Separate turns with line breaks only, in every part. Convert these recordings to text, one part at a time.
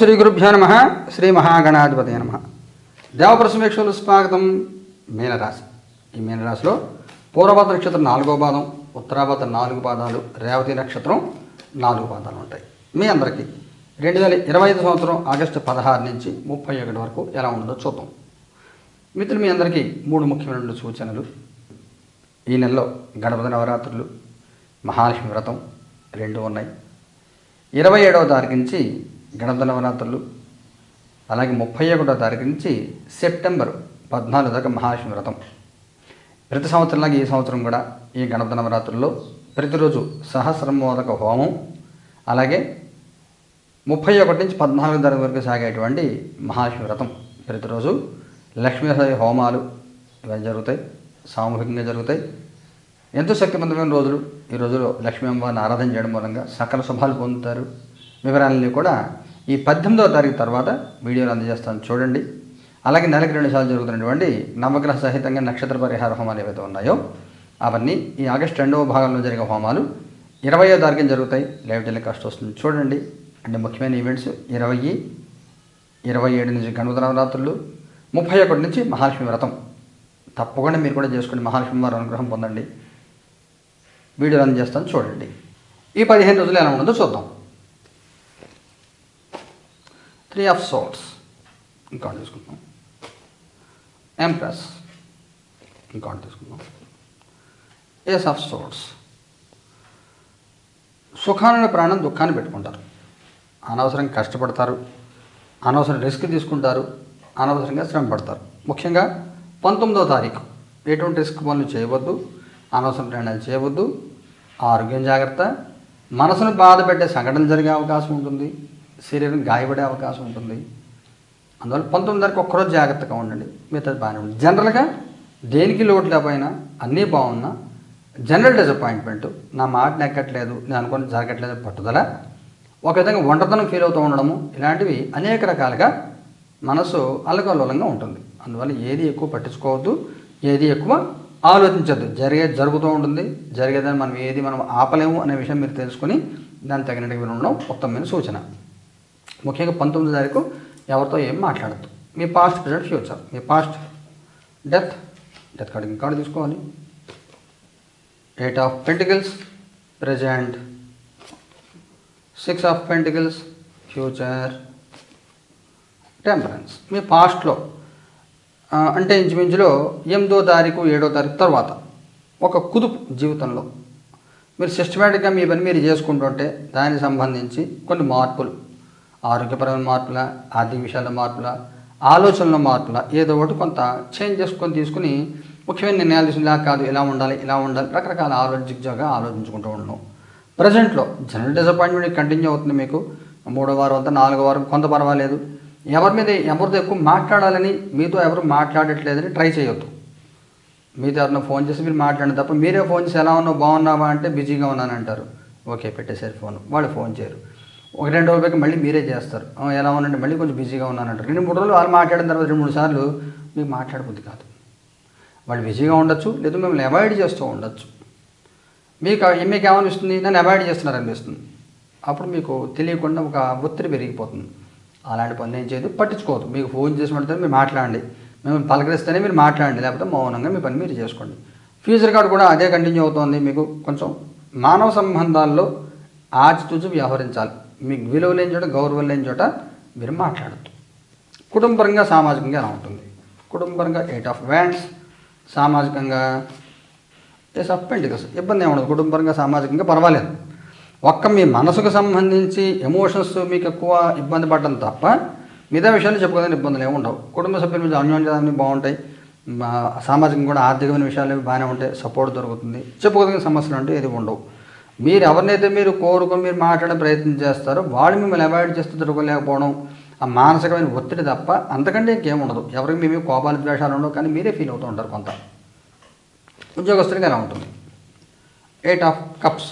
శ్రీ గురుభ్యో నమ శ్రీ మహాగణాధిపతి నమ. దేవప్రసమేక్షలు స్వాగతం మీనరాశి. ఈ మీనరాశిలో పూర్వభద్ర నక్షత్రం నాలుగో పాదం ఉత్తరాభద్ర నాలుగు పాదాలు రేవతి నక్షత్రం నాలుగు పాదాలు ఉంటాయి. మీ అందరికీ రెండు వేల ఇరవై ఐదు సంవత్సరం ఆగస్టు పదహారు నుంచి ముప్పై ఒకటి వరకు ఎలా ఉంటుందో చూద్దాం. మిత్రులు మీ అందరికీ మూడు ముఖ్యమైన సూచనలు. ఈ నెలలో గణపతి నవరాత్రులు మహాలక్ష్మి వ్రతం రెండు ఉన్నాయి. ఇరవై ఏడవ తారీఖు నుంచి గణపతి నవరాత్రులు అలాగే ముప్పై ఒకటో తారీఖు నుంచి సెప్టెంబర్ పద్నాలుగు దాకా మహాశివ వ్రతం ప్రతి సంవత్సరంలాగా ఈ సంవత్సరం కూడా ఈ గణపతి నవరాత్రుల్లో ప్రతిరోజు సహస్రమోదక హోమం అలాగే ముప్పై ఒకటి నుంచి పద్నాలుగు తారీఖు వరకు సాగేటువంటి మహాశివవ్రతం వ్రతం ప్రతిరోజు లక్ష్మీసాయి హోమాలు ఇవన్నీ జరుగుతాయి సామూహికంగా జరుగుతాయి. ఎంతో శక్తివంతమైన రోజులు. ఈ రోజులో లక్ష్మీ అమ్మవారిని ఆరాధన చేయడం మూలంగా సకల శుభాలు పొందుతారు. వివరాలన్నీ కూడా ఈ పద్దెనిమిదవ తారీఖు తర్వాత వీడియోలు అందజేస్తాను. చూడండి. అలాగే నెలకి రెండు సార్లు జరుగుతున్నటువంటి నవగ్రహ సహితంగా నక్షత్ర పరిహార హోమాలు ఏవైతే ఉన్నాయో అవన్నీ ఈ ఆగస్టు రెండవ భాగంలో జరిగే హోమాలు ఇరవయో తారీఖున జరుగుతాయి. లైవ్ టెలికాస్ట్ వస్తుంది. చూడండి. అంటే ముఖ్యమైన ఈవెంట్స్ ఇరవై ఇరవై ఏడు నుంచి గణపతి నవరాత్రులు ముప్పై ఒకటి నుంచి మహాలక్ష్మి వ్రతం. తప్పకుండా మీరు కూడా చేసుకోండి. మహాలక్ష్మి వారి అనుగ్రహం పొందండి. వీడియోలు అందజేస్తాను. చూడండి. ఈ పదిహేను రోజులు ఎలా ఉండదో చూద్దాం. త్రీ ఆఫ్ సోర్ట్స్ ఇంకా తీసుకుందాం. ఎంప్రెస్ ఇంకా తీసుకుందాం. ఏస్ ఆఫ్ సోర్ట్స్ సుఖాన్ని ప్రాణం దుఃఖాన్ని పెట్టుకుంటారు. అనవసరంగా కష్టపడతారు. అనవసరం రిస్క్ తీసుకుంటారు. అనవసరంగా శ్రమ పడతారు. ముఖ్యంగా పంతొమ్మిదో తారీఖు. ఎటువంటి రిస్క్ పనులు చేయవద్దు. అనవసరం ప్రయాణాలు చేయవద్దు. ఆరోగ్యం జాగ్రత్త. మనసును బాధ పెట్టే సంఘటన జరిగే అవకాశం ఉంటుంది. శరీరం గాయపడే అవకాశం ఉంటుంది. అందువల్ల పంతొమ్మిది తారీఖు ఒక్కరోజు జాగ్రత్తగా ఉండండి. మిగతా బాగానే ఉంటుంది జనరల్గా దేనికి లోటు లేకపోయినా అన్నీ బాగున్నా జనరల్ డిసప్పాయింట్మెంట్ నా మాట నెక్కట్లేదు నేను అనుకుని జరగట్లేదు పట్టుదల ఒక విధంగా వంటతనం ఫీల్ అవుతూ ఉండడము ఇలాంటివి అనేక రకాలుగా మనసు అల్లకల్లోలంగా ఉంటుంది. అందువల్ల ఏది ఎక్కువ పట్టించుకోవద్దు ఏది ఎక్కువ ఆలోచించద్దు. జరిగే జరుగుతూ ఉంటుంది. జరిగేదని మనం ఏది మనం ఆపలేము అనే విషయం మీరు తెలుసుకొని దాన్ని తగినట్టుగా ఉండడం ఉత్తమమైన సూచన. ముఖ్యంగా పంతొమ్మిది తారీఖు ఎవరితో ఏం మాట్లాడద్దు. మీ పాస్ట్ ప్రజెంట్ ఫ్యూచర్ మీ పాస్ట్ డెత్ డెత్ కార్డు ఇంకా కార్డు తీసుకోవాలి. Eight of pentacles present six of pentacles future temperance మీ పాస్ట్లో అంటే ఇంచుమించులో ఎనిమిదో తారీఖు ఏడో తారీఖు తర్వాత ఒక కుదుపు జీవితంలో. మీరు సిస్టమేటిక్గా మీ పని మీరు చేసుకుంటుంటే దానికి సంబంధించి కొన్ని మార్పులు ఆరోగ్యపరమైన మార్పుల ఆర్థిక విషయాల మార్పుల ఆలోచనల మార్పుల ఏదో ఒకటి కొంత చేంజ్ చేసుకొని తీసుకుని ముఖ్యమైన నిర్ణయాలు తీసుకుని ఇలా కాదు ఇలా ఉండాలి ఇలా ఉండాలి రకరకాల ఆలోచించగా ఆలోచించుకుంటూ ఉండడం. ప్రజెంట్లో జనరల్ డిసప్పాయింట్మెంట్ కంటిన్యూ అవుతుంది మీకు. మూడో వారం అంతా నాలుగో వారం కొంత పర్వాలేదు. ఎవరి మీద ఎవరితో ఎక్కువ మాట్లాడాలని మీతో ఎవరు మాట్లాడట్లేదని ట్రై చేయొద్దు. మీతో ఎవరినో ఫోన్ చేసి మీరు మాట్లాడిన తప్ప మీరే ఫోన్ చేసి ఎలా ఉన్నావు బాగున్నావా అంటే బిజీగా ఉన్నాను అంటారు ఓకే పెట్టేశారు ఫోన్ వాళ్ళు ఫోన్ చేయరు. ఒక రెండు రోజులకి మళ్ళీ మీరే చేస్తారు. ఎలా ఉందంటే మళ్ళీ కొంచెం బిజీగా ఉన్నాను అంటారు రెండు మూడు రోజులు వాళ్ళు మాట్లాడిన తర్వాత రెండు మూడు సార్లు మీకు మాట్లాడబుద్ధి కాదు. వాళ్ళు బిజీగా ఉండొచ్చు లేదా మిమ్మల్ని అవాయిడ్ చేస్తూ ఉండొచ్చు. మీకు మీకు ఏమనిపిస్తుంది? నన్ను అవాయిడ్ చేస్తున్నారు అనిపిస్తుంది. అప్పుడు మీకు తెలియకుండా ఒక ఒత్తిడి పెరిగిపోతుంది. అలాంటి పనులు ఏం చేయదు పట్టించుకోవద్దు. మీకు ఫోన్ చేసి పెడితే మీరు మాట్లాడండి. మేము పలకరిస్తేనే మీరు మాట్లాడండి. లేకపోతే మౌనంగా మీ పని మీరు చేసుకోండి. ఫ్యూచర్ కార్డు కూడా అదే కంటిన్యూ అవుతుంది. మీకు కొంచెం మానవ సంబంధాల్లో ఆచితూచి వ్యవహరించాలి. మీకు విలువ లేని చోట గౌరవం లేని చోట మీరు మాట్లాడద్దు. కుటుంబపరంగా సామాజికంగా ఎలా ఉంటుంది? కుటుంబపరంగా ఎయిట్ ఆఫ్ వ్యాండ్స్ సామాజికంగా ఎస్ ఆఫ్ పెంటికల్స్ ఇబ్బంది ఏముండదు కుటుంబపరంగా సామాజికంగా పర్వాలేదు. ఒక్క మీ మనసుకు సంబంధించి ఎమోషన్స్ మీకు ఎక్కువ ఇబ్బంది పడడం తప్ప మిగతా విషయాలు చెప్పుకోదని ఇబ్బందులు ఏమి ఉండవు. కుటుంబ సభ్యుల మీద అన్యోన్యాన్ని బాగుంటాయి. మా సామాజికంగా కూడా ఆర్థికమైన విషయాలు బాగానే ఉంటాయి. సపోర్ట్ దొరుకుతుంది. చెప్పుకోదగిన సమస్యలు అంటే ఏది ఉండవు. మీరు ఎవరినైతే మీరు కోరుకొని మీరు మాట్లాడే ప్రయత్నం చేస్తారో వాళ్ళు మిమ్మల్ని అవాయిడ్ చేస్తూ తిరగలేకపోవడం ఆ మానసికమైన ఒత్తిడి తప్ప అంతకంటే ఇంకేం ఉండదు. ఎవరికి మేము కోపాలు ద్వేషాలు ఉండవు కానీ మీరే ఫీల్ అవుతూ ఉంటారు కొంత. ఉద్యోగస్తులకి ఎలా ఉంటుంది? ఎయిట్ ఆఫ్ కప్స్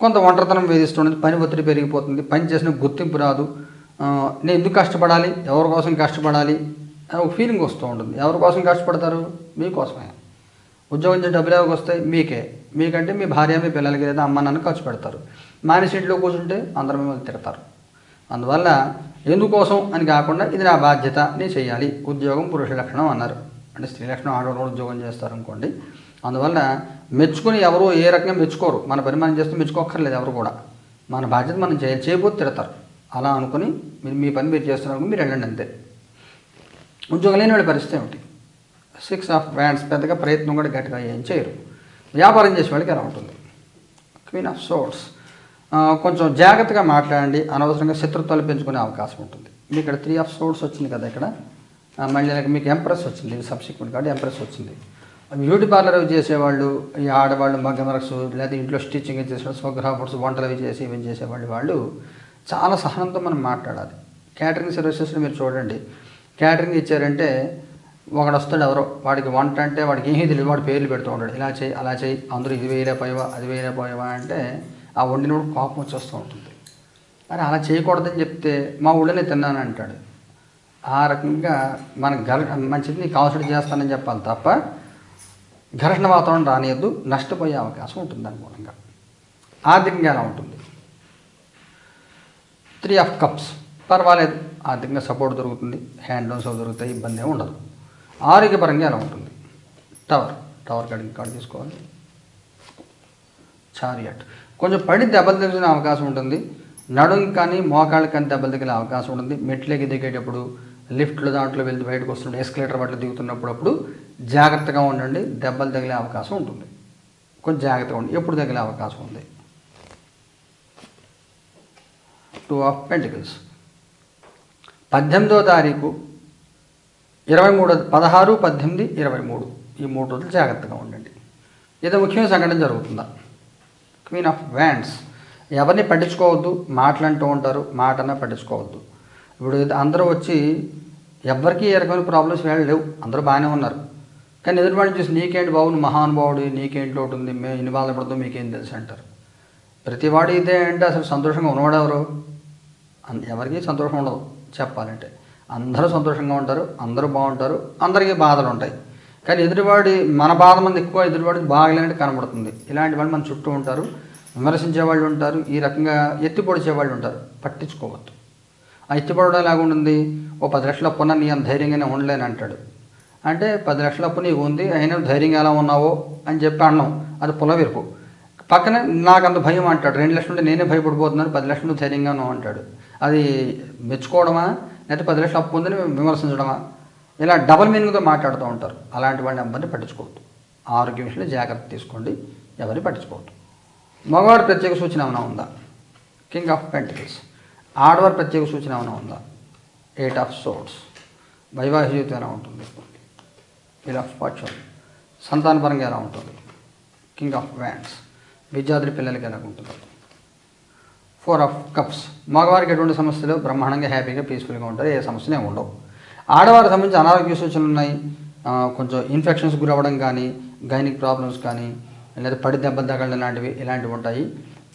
కొంత ఒంటరితనం వేధిస్తుంది పని ఒత్తిడి పెరిగిపోతుంది పని చేసిన గుర్తింపు రాదు. నేను ఎందుకు కష్టపడాలి? ఎవరి కోసం కష్టపడాలి? ఒక ఫీలింగ్ వస్తూ ఉంటుంది. ఎవరి కోసం కష్టపడతారు? మీకోసమే. ఉద్యోగం నుంచి డబ్బులు ఎవరికి వస్తాయి? మీకే. మీకంటే మీ భార్య మీ పిల్లలకి లేదా అమ్మ నాన్న ఖర్చు పెడతారు. మానేసి సీట్లో కూర్చుంటే అందరూ మిమ్మల్ని తిడతారు. అందువల్ల ఎందుకోసం అని కాకుండా ఇది నా బాధ్యత నేను చేయాలి. ఉద్యోగం పురుష లక్షణం అన్నారు. అంటే స్త్రీ లక్షణం ఆడవాళ్ళు ఉద్యోగం చేస్తారు అనుకోండి అందువల్ల మెచ్చుకుని ఎవరు ఏ రకంగా మెచ్చుకోరు. మన పని మనం చేస్తే మెచ్చుకోక్కర్లేదు ఎవరు కూడా. మన బాధ్యత మనం చేయాలి చేయబోతే తిడతారు. అలా అనుకుని మీరు మీ పని మీరు చేస్తున్నారు మీరు వెళ్ళండి అంతే. ఉద్యోగం లేని వాళ్ళ పరిస్థితి ఏమిటి? సిక్స్ ఆఫ్ వ్యాండ్స్ పెద్దగా ప్రయత్నం కూడా గట్టిగా ఏం చేయరు. వ్యాపారం చేసే వాళ్ళకి ఎలా ఉంటుంది. క్వీన్ ఆఫ్ సోర్స్ కొంచెం జాగ్రత్తగా మాట్లాడండి. అనవసరంగా శత్రుత్వాలు పెంచుకునే అవకాశం ఉంటుంది. మీకు ఇక్కడ త్రీ ఆఫ్ సోర్స్ వచ్చింది కదా ఇక్కడ. మళ్ళీ నాకు మీకు ఎంప్రెస్ వచ్చింది. సబ్సిక్వెంట్ కాబట్టి ఎంప్రెస్ వచ్చింది. బ్యూటీ పార్లర్ అవి చేసేవాళ్ళు ఈ ఆడవాళ్ళు మగ్గ వర్క్స్ లేదా ఇంట్లో స్టిచ్చింగ్ చేసేవాళ్ళు స్వగ్రహ వంటలు అవి చేసి ఇవి చేసేవాళ్ళు వాళ్ళు చాలా సహనంతో మనం మాట్లాడాలి. క్యాటరింగ్ సర్వీసెస్లో మీరు చూడండి. క్యాటరింగ్ ఇచ్చారంటే ఒకడు వస్తాడు ఎవరో వాడికి వంట అంటే వాడికి ఏమీ తెలియదు వాడు పేర్లు పెడుతూ ఉంటాడు. ఇలా చేయి అలా చేయి అందరూ ఇది వేయలేకపోయావా అది వేయలేకపోయావా అంటే ఆ వండినోడు కోపం వచ్చేస్తూ ఉంటుంది. అరే అలా చేయకూడదని చెప్తే మా ఊళ్ళోనే తిన్నాను అంటాడు. ఆ రకంగా మనకు గర్ మంచిది నీ కావాల్సిన చేస్తానని చెప్పాలి తప్ప ఘర్షణ వాతావరణం రానియద్దు నష్టపోయే అవకాశం ఉంటుంది దాని మూలంగా. ఆర్థికంగా ఎలా ఉంటుంది? త్రీ ఆఫ్ కప్స్ పర్వాలేదు ఆర్థికంగా సపోర్ట్ దొరుకుతుంది హ్యాండ్ లోన్స్ దొరుకుతాయి ఇబ్బంది ఏమి ఉండదు. ఆరోగ్యపరంగా ఎలా ఉంటుంది? టవర్ టవర్ కడిగి కాడ తీసుకోవాలి చారియట్ కొంచెం పడి దెబ్బలు తగిలిన అవకాశం ఉంటుంది. నడుం కానీ మోకాళ్ళకి కానీ దెబ్బలు తగిలే అవకాశం ఉంటుంది. మెట్లకి దిగేటప్పుడు లిఫ్ట్లు దాంట్లో వెళ్తూ బయటకు వస్తుండే ఎస్కలేటర్ బట్టలు దిగుతున్నప్పుడు అప్పుడు జాగ్రత్తగా ఉండండి. దెబ్బలు తగిలే అవకాశం ఉంటుంది. కొంచెం జాగ్రత్తగా ఉండి ఎప్పుడు తగిలే అవకాశం ఉంది? టూ ఆఫ్ పెంటికల్స్ పద్దెనిమిదో తారీఖు ఇరవై మూడు పదహారు పద్దెనిమిది ఇరవై మూడు. ఈ మూడు రోజులు జాగ్రత్తగా ఉండండి. ఏదో ముఖ్యమైన సంఘటన జరుగుతుందా? క్వీన్ ఆఫ్ వ్యాండ్స్ ఎవరిని పట్టించుకోవద్దు మాటలంటూ ఉంటారు మాటన పట్టించుకోవద్దు. ఇప్పుడు అందరూ వచ్చి ఎవరికి ఏ రకమైన ప్రాబ్లమ్స్ వేళ లేవు. అందరూ బాగానే ఉన్నారు. కానీ ఎదురువాడిని చూసి నీకేంటి బాబు మహానుభావుడు నీకేంటి లోటు ఉంది మేము ఇన్ని బాధపడుతూ మీకేం తెలుసు అంటారు. ప్రతివాడు ఇదే అంటే అసలు సంతోషంగా ఉన్నవాడు ఎవరు? ఎవరికి సంతోషం ఉండదు చెప్పాలంటే. అందరూ సంతోషంగా ఉంటారు అందరూ బాగుంటారు అందరికీ బాధలు ఉంటాయి. కానీ ఎదుటివాడి మన బాధ మంది ఎక్కువ ఎదుటివాడికి బాగలేనట్టు కనబడుతుంది. ఇలాంటి వాళ్ళు మన చుట్టూ ఉంటారు విమర్శించే వాళ్ళు ఉంటారు ఈ రకంగా ఎత్తి పొడిచే వాళ్ళు ఉంటారు. పట్టించుకోవద్దు. ఆ ఎత్తి పొడవడం ఎలాగ ఉంటుంది? ఓ పది లక్షల అప్పున్న నీ అంత ధైర్యంగానే ఉండలేను అంటాడు. అంటే పది లక్షల అప్పు నీకు ఉంది అయినా ధైర్యంగా ఎలా ఉన్నావో అని చెప్పి అన్నాం అది పులవిరుపు. పక్కన నాకు అంత భయం అంటాడు. రెండు లక్షలు ఉంటే నేనే భయపడిపోతున్నాను పది లక్షలు ధైర్యంగా ఉన్నావు అంటాడు. అది మెచ్చుకోవడమా? లేకపోతే పది లక్షలు అప్పు ఉందని విమర్శించడమా ఇలా డబల్ మీనింగ్తో మాట్లాడుతూ ఉంటారు. అలాంటి వాడిని ఎవరిని పట్టించుకోవద్దు. ఆరోగ్య విషయంలో జాగ్రత్త తీసుకోండి. ఎవరిని పట్టించుకోవద్దు. మగవాడు ప్రత్యేక సూచన ఏమైనా ఉందా? King of pentacles. ఆడవారి ప్రత్యేక సూచన ఏమైనా ఉందా? ఎయిట్ ఆఫ్ సోర్ట్స్ వైవాహిక జీవితం ఎలా ఉంటుంది? Wheel of fortune. సంతానపరంగా ఎలా ఉంటుంది? కింగ్ ఆఫ్ వ్యాండ్స్ విద్యార్థి పిల్లలకి ఎలా ఉంటుంది? ఫోర్ ఆఫ్ కప్స్ మగవారికి ఎటువంటి సమస్యలు? బ్రహ్మాండంగా హ్యాపీగా పీస్ఫుల్గా ఉంటారు. ఏ సమస్యలు ఏమి ఉండవు. ఆడవారికి సంబంధించి అనారోగ్య సూచనలు ఉన్నాయి. కొంచెం ఇన్ఫెక్షన్స్ గురవ్వడం కానీ గైనిక్ ప్రాబ్లమ్స్ కానీ లేదా పడి దెబ్బలు తగలడం లాంటివి ఇలాంటివి ఉంటాయి.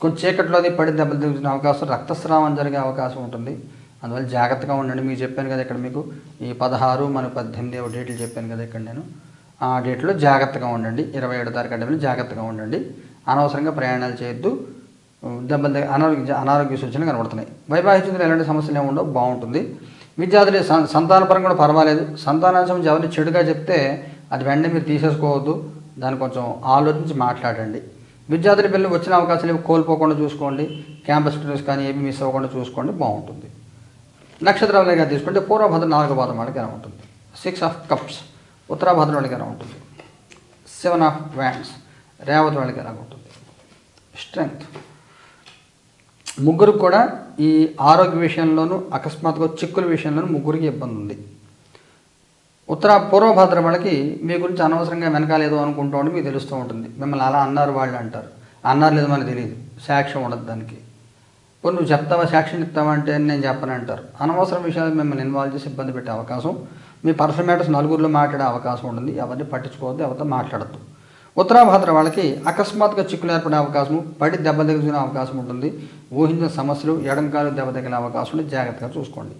కొంచెం చీకట్లో అది పడి దెబ్బలు తగిలిన అవకాశం రక్తస్రావం జరిగే అవకాశం ఉంటుంది. అందువల్ల జాగ్రత్తగా ఉండండి. మీకు చెప్పాను కదా ఇక్కడ మీకు. ఈ పదహారు మన పద్దెనిమిది ఒక డేట్లు చెప్పాను కదా ఇక్కడ నేను. ఆ డేట్లో జాగ్రత్తగా ఉండండి. ఇరవై ఏడు తారీఖు అంటే జాగ్రత్తగా ఉండండి. అనవసరంగా ప్రయాణాలు చేయొద్దు. దెబ్బలు అనారోగ్య అనారోగ్య సూచనలు కనబడుతున్నాయి. వైవాహిక జీవితంలో ఎలాంటి సమస్యలు ఏమి ఉండవు బాగుంటుంది. విద్యార్థులు సంతానపరం సంతానపరంగా కూడా పర్వాలేదు. సంతానానికి సంబంధించి ఎవరిని చెడుగా చెప్తే అది వెంటనే మీరు తీసేసుకోవద్దు. దాన్ని కొంచెం ఆలోచించి మాట్లాడండి. విద్యార్థుల పిల్లలు వచ్చిన అవకాశాలు కోల్పోకుండా చూసుకోండి. క్యాంపస్ ఇంటర్వ్యూస్ కానీ ఏమి మిస్ అవ్వకుండా చూసుకోండి. బాగుంటుంది. నక్షత్రాలుగా తీసుకుంటే పూర్వభద్ర నాలుగో పాదం వాళ్ళకి ఎలా ఉంటుంది? సిక్స్ ఆఫ్ కప్స్ ఉత్తరాభద్ర వాళ్ళకి ఎలా ఉంటుంది? సెవెన్ ఆఫ్ వ్యాండ్స్ రేవతి వాళ్ళకి ఎలా ఉంటుంది? స్ట్రెంగ్త్ ముగ్గురికి కూడా ఈ ఆరోగ్య విషయంలోనూ అకస్మాత్తుగా చిక్కుల విషయంలోనూ ముగ్గురికి ఇబ్బంది ఉంది. ఉత్తర పూర్వభద్ర వాళ్ళకి మీ గురించి అనవసరంగా వెనకాల ఏదో అనుకుంటూ ఉండి మీకు తెలుస్తూ ఉంటుంది. మిమ్మల్ని అలా అన్నారు వాళ్ళు అంటారు. అన్నారు లేదు మనకు తెలియదు. సాక్ష్యం ఉండదు దానికి. ఇప్పుడు నువ్వు చెప్తావా? సాక్ష్యం ఇస్తావా అంటే నేను చెప్పను అంటారు. అనవసరం విషయాలు మిమ్మల్ని ఇన్వాల్వ్ చేసి ఇబ్బంది పెట్టే అవకాశం మీ పర్సనల్ మ్యాటర్స్ నలుగురిలో మాట్లాడే అవకాశం ఉంటుంది. ఎవరిని పట్టించుకోవద్దు ఎవరితో మాట్లాడద్దు. ఉత్తరాభాద్ర వాళ్ళకి అకస్మాత్తుగా చిక్కులు ఏర్పడే అవకాశం పడి దెబ్బ తగిలిన అవకాశం ఉంటుంది. ఊహించిన సమస్యలు ఎడంకాలు దెబ్బ తగిలే అవకాశం ఉంటే జాగ్రత్తగా చూసుకోండి.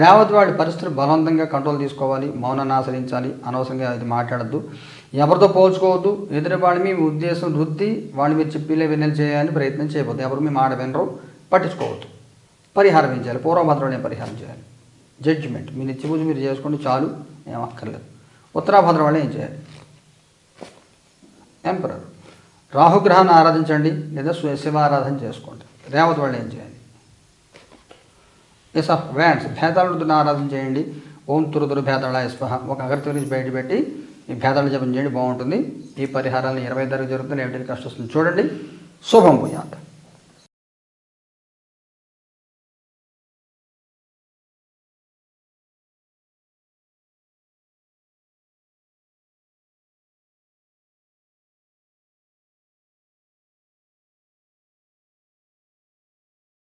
రేవతి వాడి పరిస్థితులు బలవంతంగా కంట్రోల్ తీసుకోవాలి మౌనాన్ని ఆచరించాలి అనవసరంగా ఇది మాట్లాడద్దు. ఎవరితో పోల్చుకోవద్దు ఎదురువాడి మీ ఉద్దేశం వృత్తి వాళ్ళు మీరు చెప్పిలే వినలు చేయాలని ప్రయత్నం చేయవద్దు. ఎవరు మీ మాట వినరు పట్టించుకోవద్దు. పరిహారం ఏం చేయాలి? పూర్వభద్రలో పరిహారం చేయాలి. జడ్జిమెంట్ మీ నిత్య పూజ మీరు చేసుకోండి చాలు ఏం అక్కర్లేదు. ఉత్తరాభద్ర వాళ్ళు ఏం చేయాలి? ఎంపరర్ రాహుగ్రహాన్ని ఆరాధించండి లేదా శివ- శివారాధన చేసుకోండి. రేవతి వాళ్ళు ఏం చేయండి ఎస్ ఆఫ్ వ్యాన్స్ భేదాలను ఆరాధన చేయండి. ఓం తురుదురు భేదాళ స్వహ. ఒక అగరత్తి నుంచి బయటపెట్టి ఈ భేదాలు జపం చేయండి బాగుంటుంది. ఈ పరిహారాలను ఇరవై ధరకు జరుగుతుంది ఏమిటి కష్టం చూడండి. శుభం పోయాత